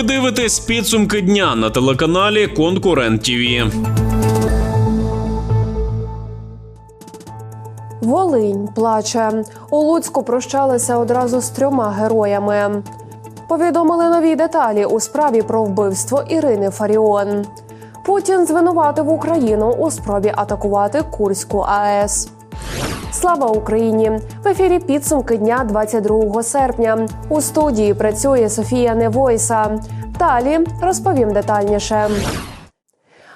Ви дивитесь підсумки дня на телеканалі Конкурент ТІВІ. Волинь плаче. У Луцьку прощалися одразу з трьома героями. Повідомили нові деталі у справі про вбивство Ірини Фаріон. Путін звинуватив Україну у спробі атакувати Курську АЕС. Слава Україні! В ефірі підсумки дня 22 серпня. У студії працює Софія Невойса. Далі розповім детальніше.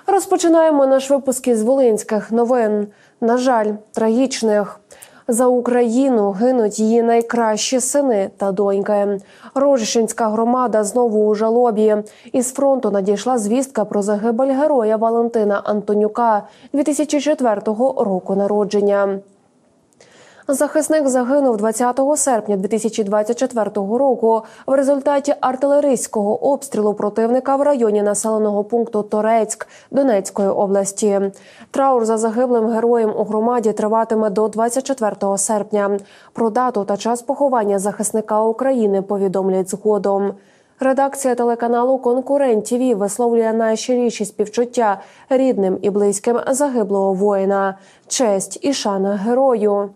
Розпочинаємо наш випуск із волинських новин. На жаль, трагічних. За Україну гинуть її найкращі сини та доньки. Рожищенська громада знову у жалобі. Із фронту надійшла звістка про загибель героя Валентина Антонюка 2004 року народження. Захисник загинув 20 серпня 2024 року в результаті артилерійського обстрілу противника в районі населеного пункту Торецьк Донецької області. Траур за загиблим героєм у громаді триватиме до 24 серпня. Про дату та час поховання захисника України повідомлять згодом. Редакція телеканалу Конкурент ТІВІ висловлює найщиріші співчуття рідним і близьким загиблого воїна, честь і шана герою.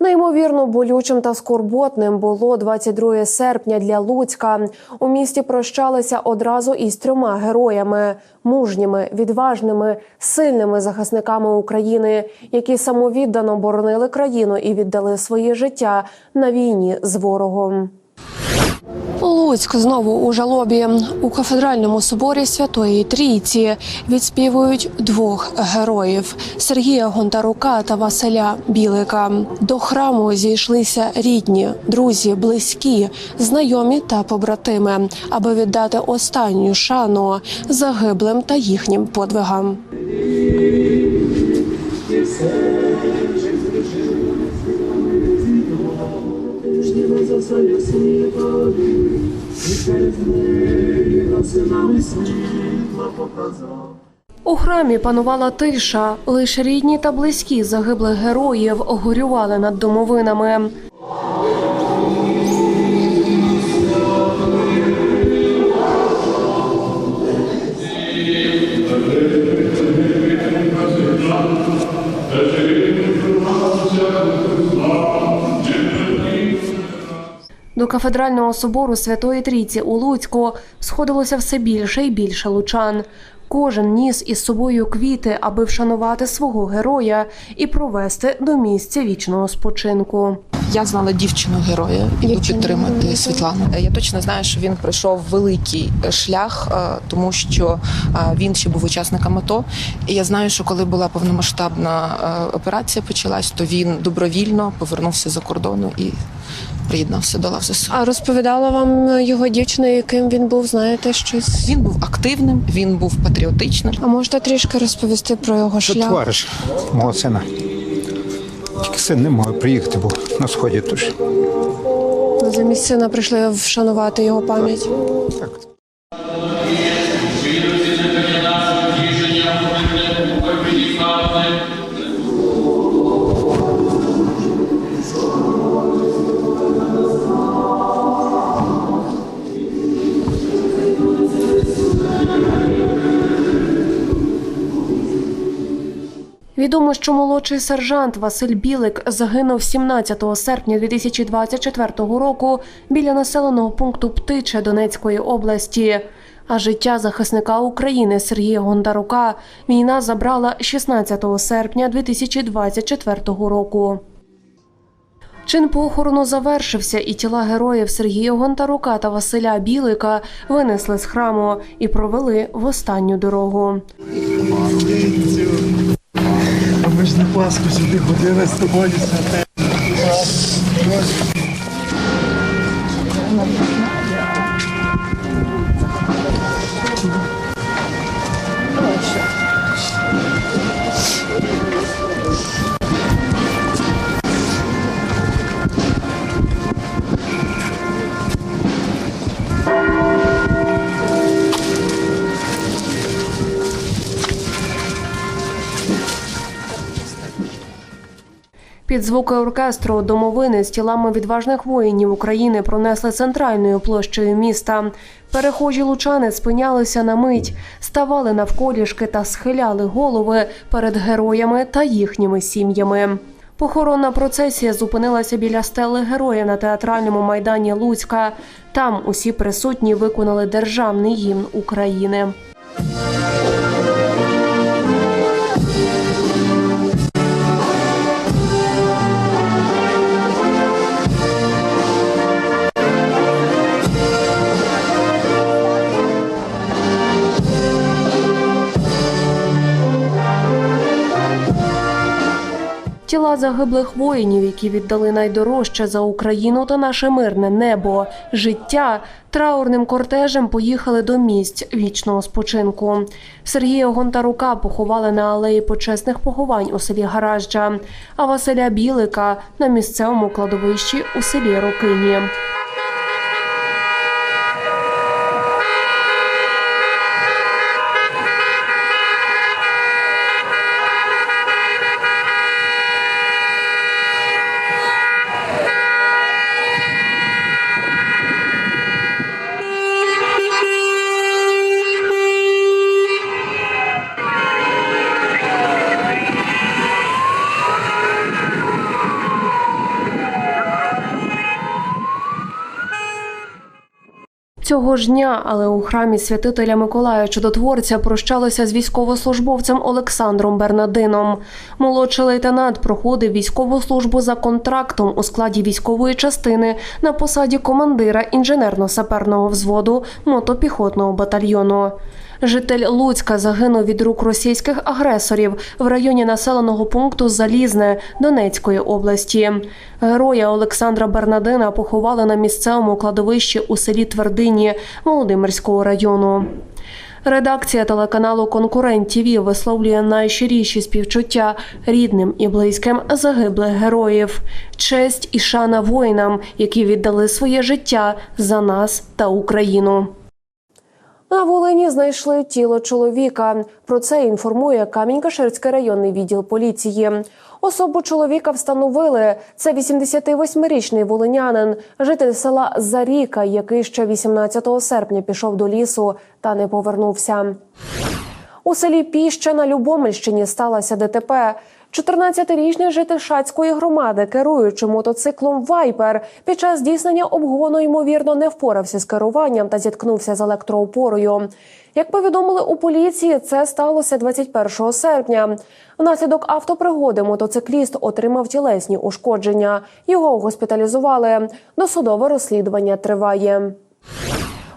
Неймовірно болючим та скорботним було 22 серпня для Луцька. У місті прощалися одразу із трьома героями мужніми, відважними, сильними захисниками України, які самовіддано боронили країну і віддали своє життя на війні з ворогом. Луцьк знову у жалобі у кафедральному соборі Святої Трійці відспівують двох героїв Сергія Гонтарука та Василя Білика. До храму зійшлися рідні, друзі, близькі, знайомі та побратими, аби віддати останню шану загиблим та їхнім подвигам. Жніво засолю світові. У храмі панувала тиша. Лише рідні та близькі загиблих героїв горювали над домовинами. До кафедрального собору Святої Трійці у Луцьку сходилося все більше і більше лучан. Кожен ніс із собою квіти, аби вшанувати свого героя і провести до місця вічного спочинку. Я знала дівчину героя і буду підтримати Світлану. Я точно знаю, що він пройшов великий шлях, е, тому що е, він ще був учасником АТО. І я знаю, що коли була повномасштабна е, операція почалась, то він добровільно повернувся за кордону і приєднався до лав ЗСУ. А розповідала вам його дівчина, яким він був, знаєте, щось? Він був активним, він був патріотичним. А можете трішки розповісти про його Це шлях? товариш мого сина. Тільки син не може приїхати, бо на сході тож. Замість сина прийшли вшанувати його пам'ять. Так. Відомо, що молодший сержант Василь Білик загинув 17 серпня 2024 року біля населеного пункту Птиче Донецької області. А життя захисника України Сергія Гондарука війна забрала 16 серпня 2024 року. Чин похорону завершився, і тіла героїв Сергія Гонтарука та Василя Білика винесли з храму і провели в останню дорогу. Ми ж на Пасху сюди ходили з тобою святе. Під звуки оркестру домовини з тілами відважних воїнів України пронесли центральною площею міста. Перехожі лучани спинялися на мить, ставали навколішки та схиляли голови перед героями та їхніми сім'ями. Похоронна процесія зупинилася біля стели героя на театральному майдані Луцька. Там усі присутні виконали державний гімн України. Загиблих воїнів, які віддали найдорожче за Україну та наше мирне небо, життя траурним кортежем поїхали до місць вічного спочинку. Сергія Гонтарука поховали на алеї почесних поховань у селі Гаражджа, а Василя Білика на місцевому кладовищі у селі Рокині. Цього ж дня, але у храмі святителя Миколая Чудотворця прощалося з військовослужбовцем Олександром Бернадином. Молодший лейтенант проходив військову службу за контрактом у складі військової частини на посаді командира інженерно-саперного взводу мотопіхотного батальйону. Житель Луцька загинув від рук російських агресорів в районі населеного пункту Залізне Донецької області. Героя Олександра Бернадина поховали на місцевому кладовищі у селі Твердині Володимирського району. Редакція телеканалу Конкурент ТІВІ висловлює найщиріші співчуття рідним і близьким загиблих героїв, честь і шана воїнам, які віддали своє життя за нас та Україну. На Волині знайшли тіло чоловіка. Про це інформує Камінь-Каширський районний відділ поліції. Особу чоловіка встановили. Це 88-річний волинянин, житель села Заріка, який ще 18 серпня пішов до лісу та не повернувся. У селі Піща на Любомельщині сталося ДТП. 14-річний житель Шацької громади, керуючи мотоциклом Вайпер, під час здійснення обгону ймовірно не впорався з керуванням та зіткнувся з електроопорою. Як повідомили у поліції, це сталося 21 серпня. Внаслідок автопригоди мотоцикліст отримав тілесні ушкодження. Його госпіталізували. Досудове розслідування триває.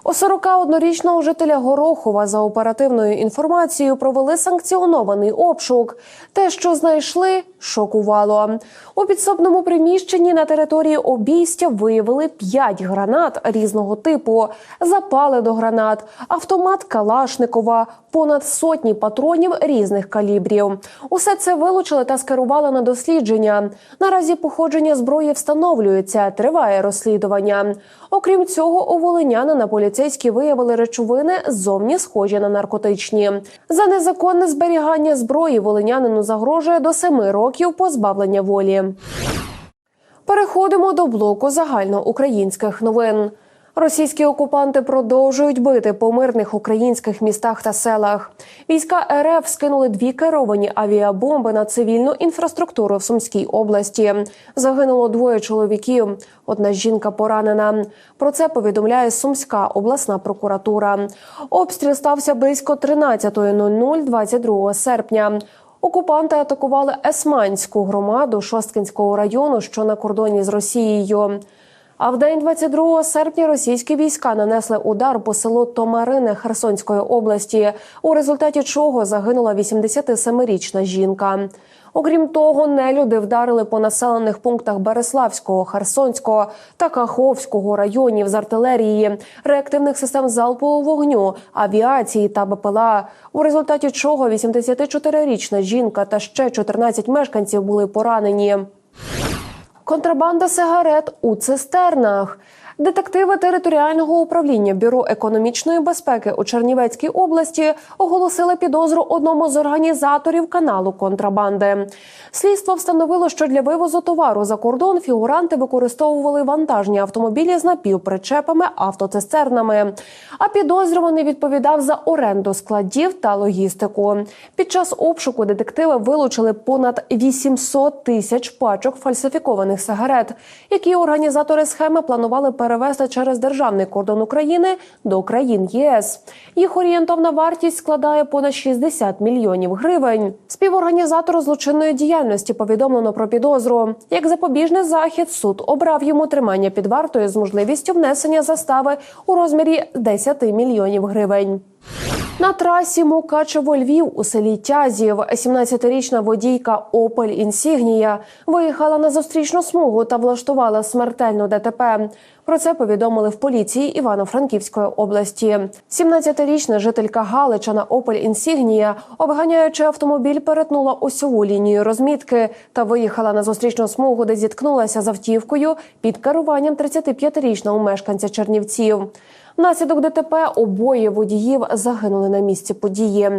У 41-річного жителя Горохова за оперативною інформацією провели санкціонований обшук. Те, що знайшли, шокувало. У підсобному приміщенні на території обійстя виявили 5 гранат різного типу, запали до гранат, автомат Калашникова, понад сотні патронів різних калібрів. Усе це вилучили та скерували на дослідження. Наразі походження зброї встановлюється, триває розслідування. Окрім цього, у волинянина поліцейські виявили речовини зовні схожі на наркотичні. За незаконне зберігання зброї волинянину загрожує до семи років позбавлення волі. Переходимо до блоку загальноукраїнських новин. Російські окупанти продовжують бити по мирних українських містах та селах. Війська РФ скинули дві керовані авіабомби на цивільну інфраструктуру в Сумській області. Загинуло двоє чоловіків. Одна жінка поранена. Про це повідомляє Сумська обласна прокуратура. Обстріл стався близько 13.00 22 серпня. Окупанти атакували Есманську громаду Шосткинського району, що на кордоні з Росією. А в день 22 серпня російські війська нанесли удар по селу Томарине Херсонської області, у результаті чого загинула 87-річна жінка. Окрім того, нелюди вдарили по населених пунктах Береславського, Херсонського та Каховського районів з артилерії, реактивних систем залпового вогню, авіації та БПЛА. У результаті чого 84-річна жінка та ще 14 мешканців були поранені. Контрабанда сигарет у цистернах. Детективи територіального управління бюро економічної безпеки у Чернівецькій області оголосили підозру одному з організаторів каналу контрабанди. Слідство встановило, що для вивозу товару за кордон фігуранти використовували вантажні автомобілі з напівпричепами автоцистернами. А підозрюваний відповідав за оренду складів та логістику. Під час обшуку детективи вилучили понад 800 тисяч пачок фальсифікованих сигарет, які організатори схеми планували перевезти через державний кордон України до країн ЄС. Їх орієнтовна вартість складає понад 60 мільйонів гривень. Співорганізатору злочинної діяльності повідомлено про підозру. Як запобіжний захід, суд обрав йому тримання під вартою з можливістю внесення застави у розмірі 10 мільйонів гривень. На трасі Мукачево-Львів у селі Тязів 17-річна водійка Опель Інсігнія виїхала на зустрічну смугу та влаштувала смертельну ДТП. Про це повідомили в поліції Івано-Франківської області. 17-річна жителька Галича на Опель обганяючи автомобіль, перетнула осьову лінію розмітки та виїхала на зустрічну смугу, де зіткнулася з автівкою під керуванням 35-річного мешканця Чернівців. Внаслідок ДТП обоє водіїв загинули на місці події.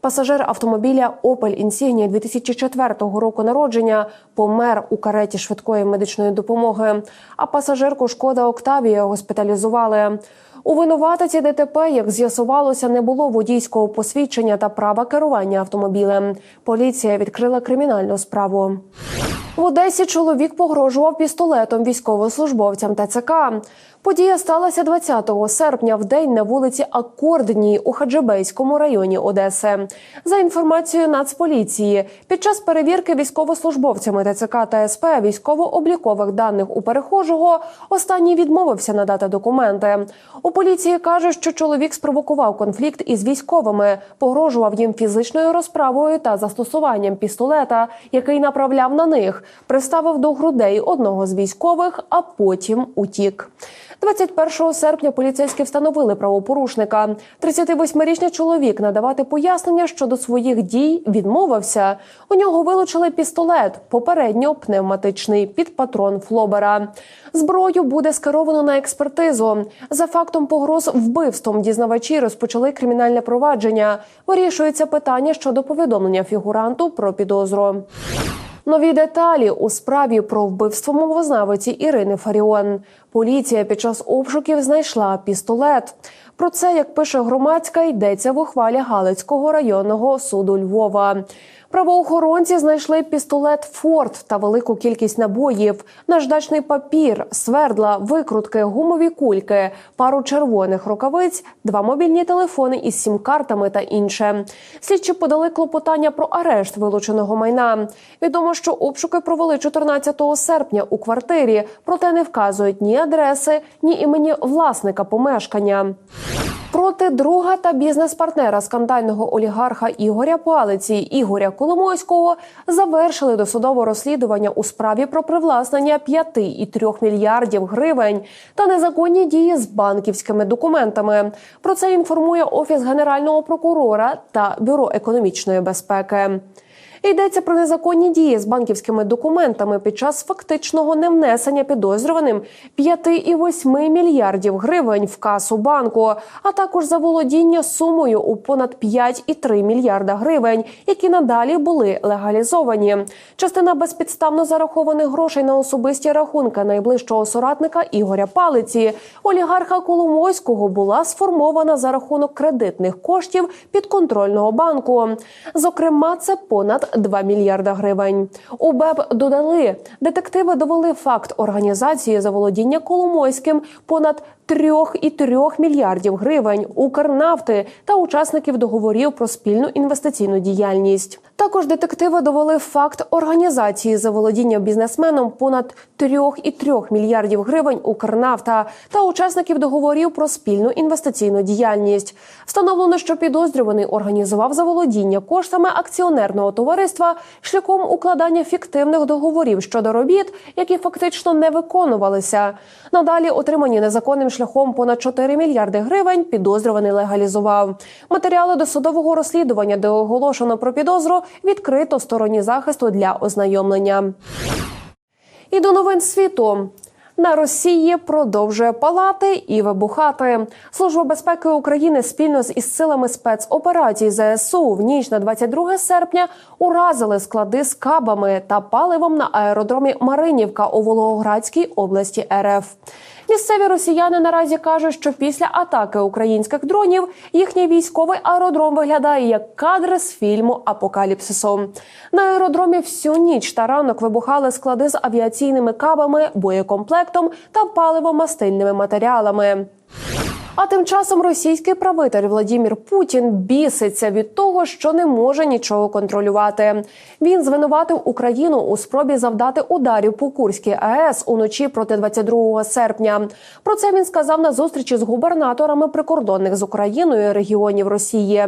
Пасажир автомобіля Opel Insignia 2004 року народження помер у кареті швидкої медичної допомоги. А пасажирку шкода Октавія госпіталізували. У винуватиці ДТП, як з'ясувалося, не було водійського посвідчення та права керування автомобілем. Поліція відкрила кримінальну справу. В Одесі чоловік погрожував пістолетом військовослужбовцям ТЦК. Подія сталася 20 серпня в день на вулиці Акордній у Хаджибейському районі Одеси. За інформацією Нацполіції, під час перевірки військовослужбовцями ТЦК та СП військово-облікових даних у перехожого останній відмовився надати документи. У поліції кажуть, що чоловік спровокував конфлікт із військовими, погрожував їм фізичною розправою та застосуванням пістолета, який направляв на них, приставив до грудей одного з військових, а потім утік. 21 серпня поліцейські встановили правопорушника. 38-річний чоловік надавати пояснення щодо своїх дій відмовився. У нього вилучили пістолет, попередньо пневматичний під патрон Флобера. Зброю буде скеровано на експертизу. За фактом погроз вбивством дізнавачі розпочали кримінальне провадження. Вирішується питання щодо повідомлення фігуранту про підозру. Нові деталі у справі про вбивство мовознавиці Ірини Фаріон. Поліція під час обшуків знайшла пістолет. Про це, як пише громадська, йдеться в ухвалі Галицького районного суду Львова. Правоохоронці знайшли пістолет Форд та велику кількість набоїв, наждачний папір, свердла, викрутки, гумові кульки, пару червоних рукавиць, два мобільні телефони із сім-картами та інше. Слідчі подали клопотання про арешт вилученого майна. Відомо, що обшуки провели 14 серпня у квартирі, проте не вказують ні адреси, ні імені власника помешкання. Проти друга та бізнес-партнера скандального олігарха Ігоря Палиці Ігоря Коломойського завершили досудове розслідування у справі про привласнення 5,3 мільярдів гривень та незаконні дії з банківськими документами. Про це інформує офіс генерального прокурора та бюро економічної безпеки. Йдеться про незаконні дії з банківськими документами під час фактичного невнесення підозрюваним 5,8 мільярдів гривень в касу банку, а також за володіння сумою у понад 5,3 мільярда гривень, які надалі були легалізовані. Частина безпідставно зарахованих грошей на особисті рахунки найближчого соратника Ігоря Палиці, олігарха Коломойського, була сформована за рахунок кредитних коштів підконтрольного банку. Зокрема, це понад 2 мільярда гривень. У БЕБ додали, детективи довели факт організації заволодіння Коломойським понад 3,3 мільярдів гривень Укрнафти та учасників договорів про спільну інвестиційну діяльність. Також детективи довели факт організації заволодіння бізнесменом понад 3,3 мільярдів гривень Укрнафта та учасників договорів про спільну інвестиційну діяльність. Встановлено, що підозрюваний організував заволодіння коштами акціонерного товариства шляхом укладання фіктивних договорів щодо робіт, які фактично не виконувалися. Надалі отримані незаконним шляхом понад 4 мільярди гривень. Підозрюваний легалізував матеріали досудового розслідування, де оголошено про підозру, відкрито стороні захисту для ознайомлення. І до новин світу. На Росії продовжує палати і вибухати. Служба безпеки України спільно з із силами спецоперацій ЗСУ в ніч на 22 серпня уразили склади з кабами та паливом на аеродромі Маринівка у Волгоградській області РФ. Місцеві росіяни наразі кажуть, що після атаки українських дронів їхній військовий аеродром виглядає як кадри з фільму Апокаліпсису. На аеродромі всю ніч та ранок вибухали склади з авіаційними кабами, боєкомплектом та паливомастильними матеріалами. А тим часом російський правитель Владімір Путін біситься від того, що не може нічого контролювати. Він звинуватив Україну у спробі завдати ударів по Курській АЕС уночі проти 22 серпня. Про це він сказав на зустрічі з губернаторами прикордонних з Україною регіонів Росії.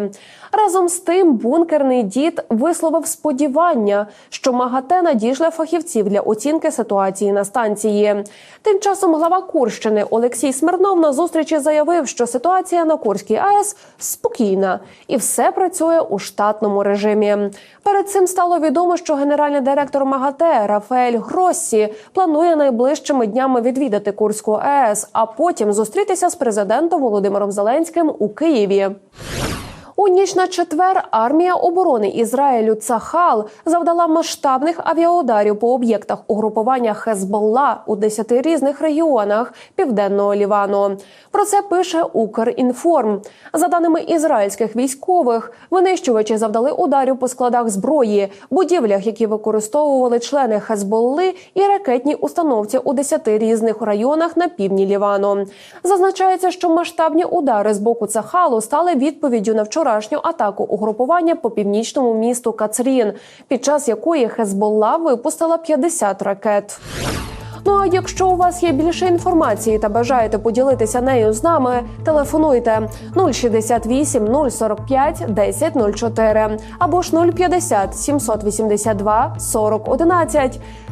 Разом з тим, бункерний дід висловив сподівання, що МАГАТЕ надішле фахівців для оцінки ситуації на станції. Тим часом глава Курщини Олексій Смирнов на зустрічі заявив, що ситуація на Курській АЕС спокійна і все працює у штатному режимі. Перед цим стало відомо, що генеральний директор МАГАТЕ Рафаель Гроссі планує найближчими днями відвідати Курську АЕС, а потім зустрітися з президентом Володимиром Зеленським у Києві. У ніч на четвер армія оборони Ізраїлю Цахал завдала масштабних авіаударів по об'єктах угрупування Хезболла у 10 різних регіонах південного Лівану. Про це пише Укрінформ. За даними ізраїльських військових, винищувачі завдали ударів по складах зброї, будівлях, які використовували члени Хезболли, і ракетній установці у 10 різних районах на півдні Лівану. Зазначається, що масштабні удари з боку Цахалу стали відповіддю на вчорашню атаку угрупування по північному місту Кацрін, під час якої Хезболла випустила 50 ракет. Ну а якщо у вас є більше інформації та бажаєте поділитися нею з нами, телефонуйте 068 045 1004 або ж 050 782 40 11.